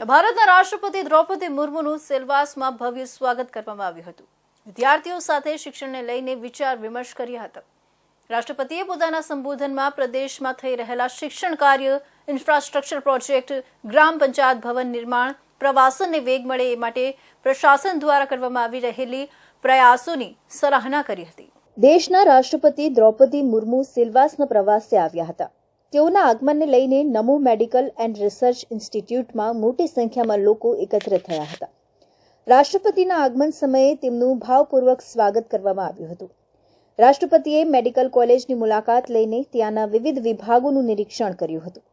ભારતના રાષ્ટ્રપતિ દ્રૌપદી મુર્મુનું સેલવાસમાં ભવ્ય સ્વાગત કરવામાં આવ્યું હતું. વિદ્યાર્થીઓ સાથે શિક્ષણને લઈને વિચાર વિમર્શ કર્યા હતા. રાષ્ટ્રપતિએ પોતાના સંબોધનમાં પ્રદેશમાં થઈ રહેલા શિક્ષણ કાર્ય ઇન્ફ્રાસ્ટ્રક્ચર પ્રોજેક્ટ ગ્રામ પંચાયત ભવન નિર્માણ, પ્રવાસનને વેગ મળે એ માટે પ્રશાસન દ્વારા કરવામાં આવી રહેલી પ્રયાસોની સરાહના કરી હતી. દેશના રાષ્ટ્રપતિ દ્રૌપદી મુર્મુ સિલવાસના પ્રવાસે આવ્યા હતા. તેઓના આગમનને લઈને નમો મેડિકલ એન્ડ રિસર્ચ ઇન્સ્ટિટ્યૂટમાં મોટી સંખ્યામાં લોકો એકત્ર થયા હતા. રાષ્ટ્રપતિના આગમન સમયે તેમનું ભાવપૂર્વક સ્વાગત કરવામાં આવ્યું હતું. રાષ્ટ્રપતિએ મેડિકલ કોલેજની મુલાકાત લઈને ત્યાંના વિવિધ વિભાગોનું નિરીક્ષણ કર્યું હતું.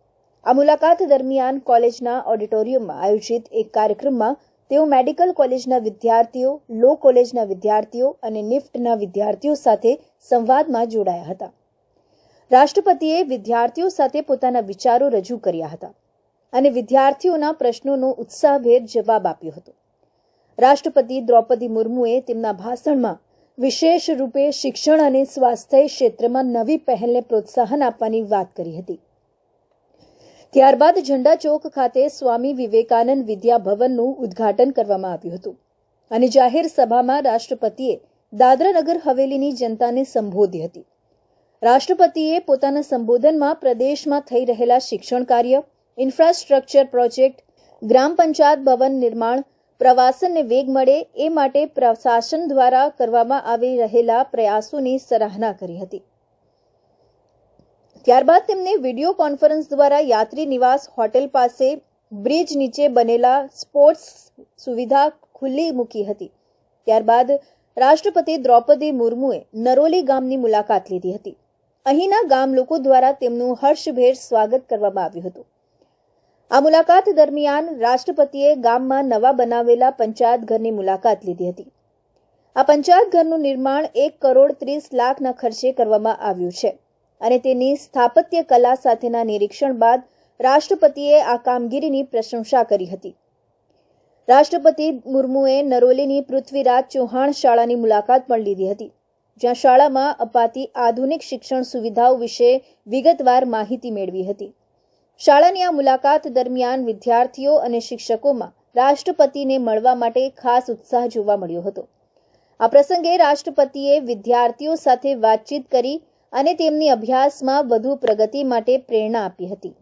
આ મુલાકાત દરમિયાન કોલેજના ઓડિટોરિયમમાં આયોજિત એક કાર્યક્રમમાં તેઓ મેડિકલ કોલેજના વિદ્યાર્થીઓ, લો કોલેજના વિદ્યાર્થીઓ અને નિફ્ટના વિદ્યાર્થીઓ સાથે સંવાદમાં જોડાયા હતા. રાષ્ટ્રપતિએ વિદ્યાર્થીઓ સાથે પોતાના વિચારો રજૂ કર્યા હતા અને વિદ્યાર્થીઓના પ્રશ્નોનો ઉત્સાહભેર જવાબ આપ્યો હતો. રાષ્ટ્રપતિ દ્રૌપદી મુર્મુએ તેમના ભાષણમાં વિશેષ રૂપે શિક્ષણ અને સ્વાસ્થ્ય ક્ષેત્રમાં નવી પહેલને પ્રોત્સાહન આપવાની વાત કરી હતી. ત્યારબાદ ઝંડા ચોક ખાતે સ્વામી વિવેકાનંદ વિદ્યા ભવનનું ઉદ્ઘાટન કરવામાં આવ્યું હતું અને જાહેર સભામાં રાષ્ટ્રપતિએ દાદરાનગર હવેલીની જનતાને સંબોધી હતી. રાષ્ટ્રપતિએ પોતાના સંબોધનમાં પ્રદેશમાં થઈ રહેલા શિક્ષણ કાર્ય ઇન્ફ્રાસ્ટ્રક્ચર પ્રોજેક્ટ ગ્રામ પંચાયત ભવન નિર્માણ, પ્રવાસનને વેગ મળે એ માટે પ્રશાસન દ્વારા કરવામાં આવી રહેલા પ્રયાસોની સરાહના કરી હતી. ત્યારબાદ તેમને વીડિયો કોન્ફરન્સ દ્વારા યાત્રી નિવાસ હોટેલ પાસે બ્રિજ નીચે બનેલા સ્પોર્ટ્સ સુવિધા ખુલ્લી મૂકી હતી. ત્યારબાદ રાષ્ટ્રપતિ દ્રૌપદી મુર્મુએ નરોલી ગામની મુલાકાત લીધી હતી. અહીંના ગામ લોકો દ્વારા તેમનું હર્ષભેર સ્વાગત કરવામાં આવ્યું હતું. આ મુલાકાત દરમિયાન રાષ્ટ્રપતિએ ગામમાં નવા બનાવેલા પંચાયત ઘરની મુલાકાત લીધી હતી. આ પંચાયત ઘરનું નિર્માણ એક કરોડ ત્રીસ લાખના ખર્ચે કરવામાં આવ્યું છે અને તેની સ્થાપત્ય કલા સાથેના નિરીક્ષણ બાદ રાષ્ટ્રપતિએ આ કામગીરીની પ્રશંસા કરી હતી. રાષ્ટ્રપતિ મુર્મુએ નરોલીની પૃથ્વીરાજ ચૌહાણ શાળાની મુલાકાત પણ લીધી હતી. જ્યાં શાળામાં અપાતી આધુનિક શિક્ષણ સુવિધાઓ વિશે વિગતવાર માહિતી મેળવી હતી. શાળાની આ મુલાકાત દરમિયાન વિદ્યાર્થીઓ અને શિક્ષકોમાં રાષ્ટ્રપતિને મળવા માટે ખાસ ઉત્સાહ જોવા મળ્યો હતો. આ પ્રસંગે રાષ્ટ્રપતિએ વિદ્યાર્થીઓ સાથે વાતચીત કરી અને તેમની અભ્યાસમાં વધુ પ્રગતિ માટે પ્રેરણા આપી હતી.